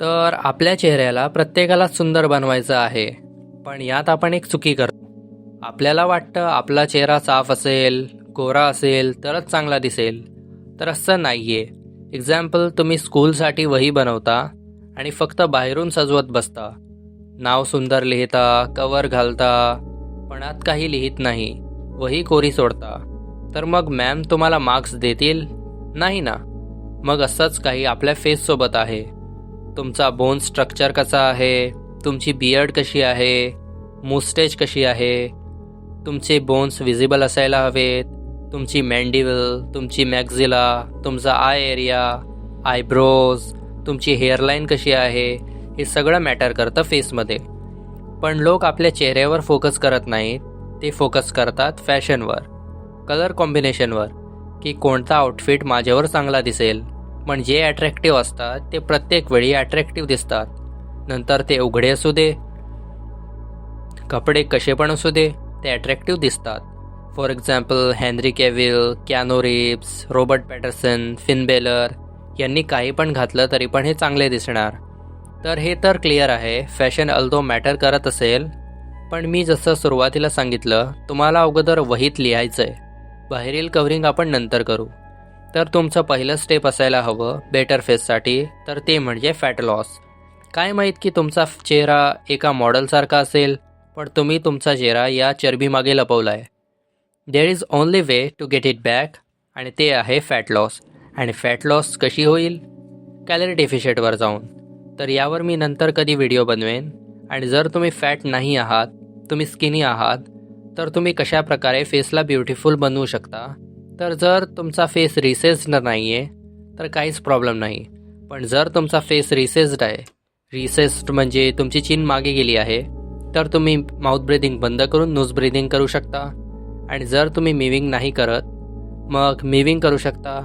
तर आपल्या चेहऱ्याला प्रत्येकाला सुंदर बनवायचं आहे. पण यात आपण एक चुकी करतो. आपल्याला वाटतं आपला चेहरा साफ असेल गोरा असेल तरच चांगला दिसेल. तर असं नाही आहे एक्झाम्पल तुम्ही स्कूलसाठी वही बनवता आणि फक्त बाहेरून सजवत बसता. नाव सुंदर लिहिता कवर घालता पण आत काही लिहित नाही. वही कोरी सोडता. तर मग मॅम तुम्हाला मार्क्स देतील? नाही ना. मग असंच काही आपल्या फेससोबत आहे. तुमचा बोन स्ट्रक्चर कसा आहे? तुमची बियर्ड कशी आहे? मुस्टेज कशी आहे? तुमचे बोन्स विजिबल असायला हवेत. तुमची मँडिवल तुमची मॅक्झिला तुमचा आय एरिया आयब्रोज तुमची हेअरलाईन कशी आहे? हे सगळं मॅटर करतं फेसमध्ये पण लोक आपल्या चेहऱ्यावर फोकस करत नाहीत. ते फोकस करतात फॅशनवर कलर कॉम्बिनेशनवर की कोणता आउटफिट माझ्यावर चांगला दिसेल? पण जे अट्रॅक्टिव्ह असतात ते प्रत्येक वेळी अट्रॅक्टिव्ह दिसतात. नंतर ते उघडे असू दे. कपडे कसे पण असू दे ते अट्रॅक्टिव्ह दिसतात. For example Henry Cavill Keanu Reeves Robert Pattinson Finn Balor यांनी काही पण घातलं तरी पण हे चांगले दिसणार. तर हे तर क्लिअर आहे फॅशन अल्दो मॅटर करत असेल पण मी जसं सुरुवातीला सांगितलं तुम्हाला अगोदर वहीत लिहायचं आहे बाहेरील कव्हरिंग आपण नंतर करू. तर तुमचं पहिलं स्टेप असायला हवं बेटर फेससाठी तर ते म्हणजे फॅट लॉस काय माहीत की तुमचा चेहरा एका मॉडेलसारखा असेल पण तुम्ही तुमचा चेहरा या चरबीमागे लपवला आहे there is only way to get it back आणि ते आहे फॅट लॉस आणि फॅट लॉस कशी होईल? कॅलरी डेफिशिटवर जाऊन. तर यावर मी नंतर कधी व्हिडिओ बनवेन. आणि जर तुम्ही फॅट नाही आहात तुम्ही स्किनी आहात तर तुम्ही कशा प्रकारे फेसला ब्युटिफुल बनवू शकता? तर जर तुमचा फेस रिसेस्ड नाही आहे तर काहीच प्रॉब्लेम नाही. पण जर तुमचा फेस रिसेस्ड आहे रिसेस्ड म्हणजे तुमची चीन मागे गेली आहे तर तुम्ही माउथ ब्रिदिंग बंद करून नोज ब्रिदिंग करू शकता. आणि जर तुम्ही मिविंग नाही करत मग मिविंग करू शकता.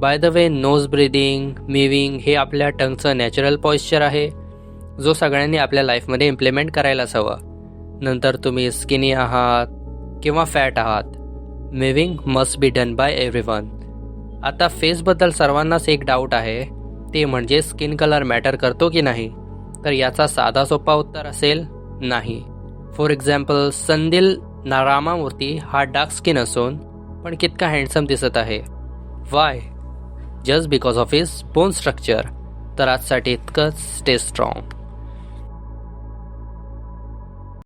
By the way nose breathing mewing हे आपल्या टंगचं नॅचरल पॉइश्चर आहे जो सगळ्यांनी आपल्या लाईफमध्ये इम्प्लिमेंट करायलाच हवा. नंतर तुम्ही स्किनी आहात किंवा फॅट आहात. Mewing must be done by everyone आता फेसबद्दल सर्वांनाच एक डाऊट आहे. ते म्हणजे स्किन कलर मॅटर करतो की नाही? तर याचा साधा सोपा उत्तर असेल नाही. फॉर एक्झाम्पल संदिल नारामामूर्ती हा डार्क स्किन असून पण कितका हँडसम दिसत आहे. Why just because of his bone structure तर आजसाठी इतकंच स्टे स्ट्रॉंग